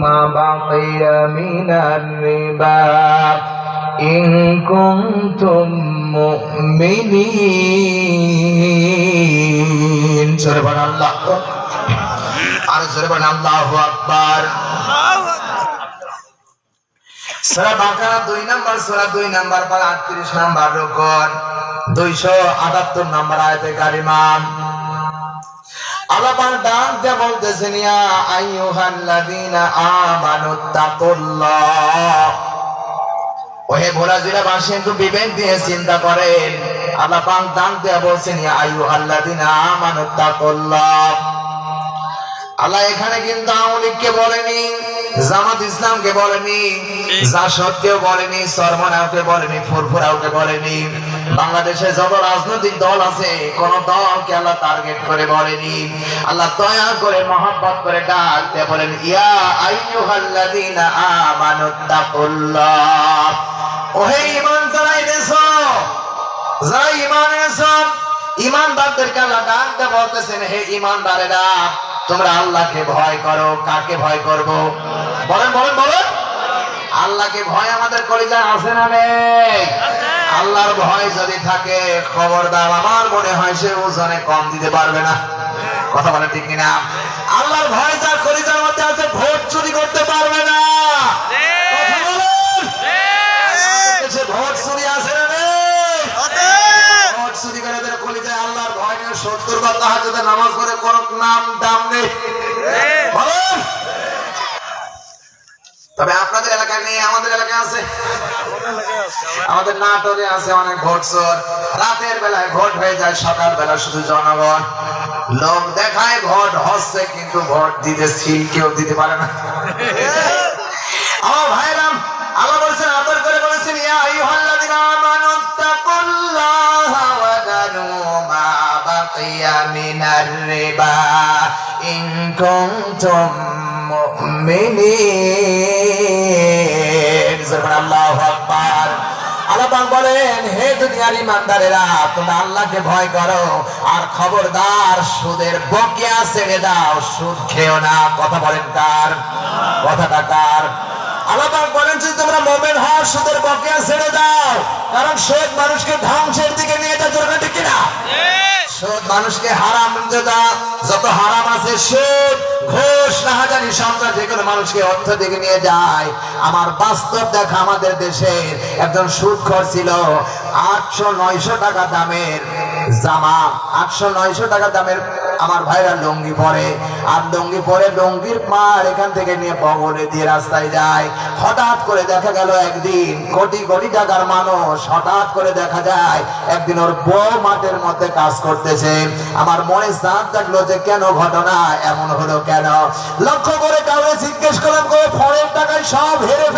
ما بقي من الربا إن كنتم مؤمنين سورة الله আর জোরে বলেন আল্লাহু আকবার সূরা বাকারা দুই নাম্বার সূরা দুই নাম্বার পারা 38 নাম্বার রুকন 278 নাম্বার আয়াতে কারিমা আল্লাহ পাক ডাক দিয়ে বলতেছেন ইয়া আইয়ুহাল্লাযীনা আমানু তাকুল্লাহ ওহে ভোলা জিরা বাসী একটু বিবেক দিয়ে চিন্তা করেন। আল্লাহ পাক ডাক দিয়ে বলছেন ইয়া আইয়ুহাল্লাযীনা আমানু তাকুল্লাহ আল্লাহ এখানে কিন্তু আওয়ামী বলেনি জামাত ইসলামকে বলেনি সত্ত্বেও বলেনি সরমনাকে বলেনি ফুরফুরাওকে বলেনি। বাংলাদেশে যত রাজনৈতিক দল আছে, কোন দলকে আল্লাহ টার্গেট করে বলেনি। আল্লাহ দয়া করে, মহব্বত করে ডাক দিয়ে বলেন, ইয়া আইয়ুহাল্লাযীনা আমানু তাকুল্লাহ। ওহে ঈমান যারা এনেছো, যারা ঈমান এনেছো ইমানদারদেরকে আল্লাহ ডাক দিয়ে বলতেছেন, হে ইমানদারেরা তোমরা আল্লাহকে ভয় করো, কাকে ভয় করব? বলেন বলেন বলেন। আল্লাহকে ভয় আমাদের কলিজায় আছে না নেই? আল্লাহর ভয় যদি থাকে খবরদার আমার মনে হয় সে ওজনে কম দিতে পারবে না। কথা বলে ঠিক কিনা? আল্লাহর ভয় যার কলিজার মধ্যে আছে ভোট চুরি করতে পারবে না। কথা বলেন? সে ভোট চুরি আছে না ভোট চুরি করে এদের কলিজায় আল্লাহর ভয় নিয়ে সত্তর বা তাহাজুদের নামাজ করে কোন নাম দাম নেই। বলেন? তবে আপনাদের এলাকায় নেই আমাদের এলাকায় আছে। আমাদের নাটোরে আছে অনেক ভোট চোর রাতের বেলায় ভোট হয়ে যায়, সকাল বেলা শুধু জনগণ। লোক দেখায় ভোট হচ্ছে, কিন্তু ভোট দিতে সিল কেউ দিতে পারে না। আমার ভাইরাম আল্লাহ বলছেন, আদর করে বলেছেন, ইয়া মিনার রিবা। ইন কুনতুম মুমিনিন। আল্লাহু আকবার। আল্লাহ বলেন হে দুনিয়ার ইমানদারেরা তোমরা আল্লাহকে ভয় করো। আর খবরদার সুদের বকেয়া ছেড়ে দাও। সুদ খেও না। কথা বলেন কার? কথাটা কার? আল্লাহ বলেন যে তোমরা মোমেন হও সুদের বকেয়া ছেড়ে দাও। কারণ সুদ মানুষকে ধ্বংসের দিকে নিয়ে ঠিক সুদ মানুষকে হারাম যত হারাম আছে সুদ, ঘোষ, রাহাজানি সন্ত্রাস কোনো মানুষকে অর্থ দিকে নিয়ে যায়। আমার বাস্তব দেখা আমাদের দেশের একজন সুদখোর ছিল আটশো নয়শো টাকা দামের জামা, আটশো নয়শো টাকা দামের আমার ভাইরা লুঙ্গি পরে, আর লুঙ্গি পরে লুঙ্গির পার এখান থেকে নিয়ে বগলে দিয়ে রাস্তায় যায়। হঠাৎ করে দেখা গেল একদিন কোটি কোটি টাকার মানুষ হঠাৎ করে দেখা যায়, একদিন ওর বউ মাঠের মধ্যে কাজ করতেছে। আমার মনে চাঁদ থাকল যে কেন ঘটনা এমন হলো কেন? লক্ষ্য করে কাউকে জিজ্ঞেস করলাম, গো ফরের টাকায় সব হেরে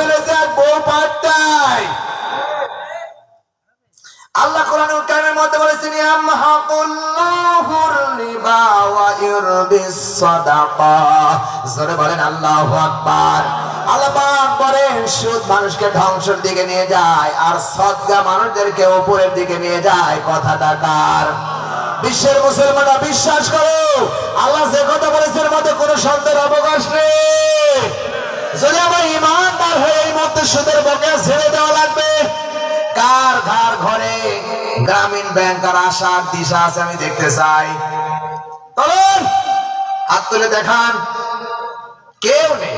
বিশ্বের মুসলমানরা বিশ্বাস করো, আল্লাহ যে কথা বলেছে এর মধ্যে কোনো সন্দেহের অবকাশ নেই। যদি আমার ইমানদার হয়ে এই মধ্যে সুদের বকেয়া ছেড়ে দেওয়া লাগবে, কার ঘর ঘরে গ্রামীণ ব্যাংক আর আশার দিশা আছে আমি দেখতে চাই। চলুন হাত তুলে দেখান। কেউ নেই।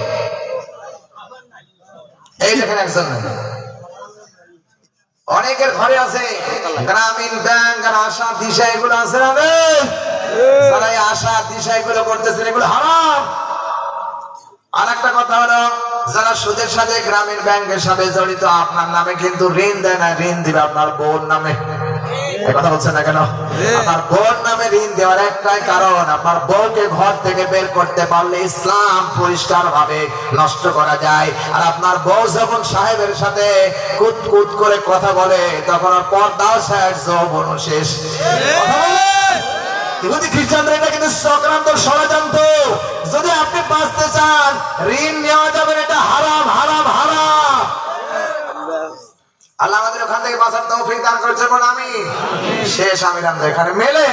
এই দেখেন একজন অনেকের ঘরে আছে গ্রামীণ ব্যাংক আর আশা দিশা এগুলো আছে না নেই? যারা আশা দিশা এগুলো করতেছেন এগুলো হারাম। আর একটা কথা হলো যারা সুদের সাথে গ্রামীণ ব্যাংকের সাথে জড়িত আপনার নামে কিন্তু ঋণ দেয় না ঋণ দিবে আপনার বোন নামে। কথা বলছেন না কেন? আপনার বোন নামে ঋণ দেওয়ার একটাই কারণ আপনার বউকে ঘর থেকে বের করতে পারলে ইসলাম পরিষ্কার ভাবে নষ্ট করা যায়। আর আপনার বউ যখন সাহেবের সাথে কুত কুত করে কথা বলে তখন আর পর্দাও শেষ যৌবন শেষ। ইহুদি খ্রিস্টানরা এটা কিন্তু চক্রান্ত ষড়যন্ত্র। যদি আপনি বাঁচতে চান ঋণ নেওয়া যাবে এটা হারাম হারাম হারাম। আল্লাহ ওখান থেকে বাঁচার তৌফিক দান করেছে বলে আমি শেষ আমি এখানে মেলে।